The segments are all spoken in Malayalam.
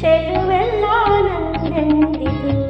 ചെറുവെള്ളാനന്ദന്തിതു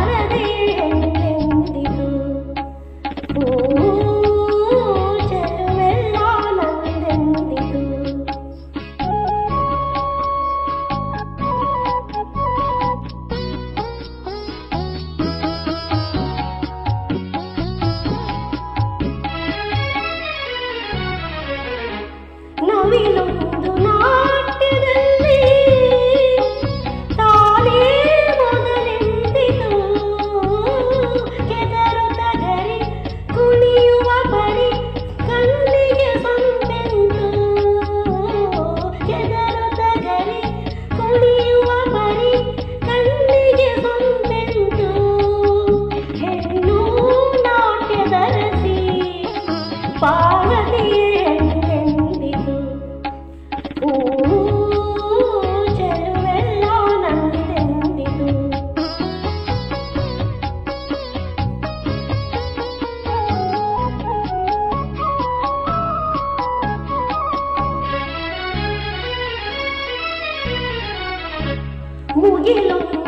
ಕುಣಿಯುವ 五亿喽。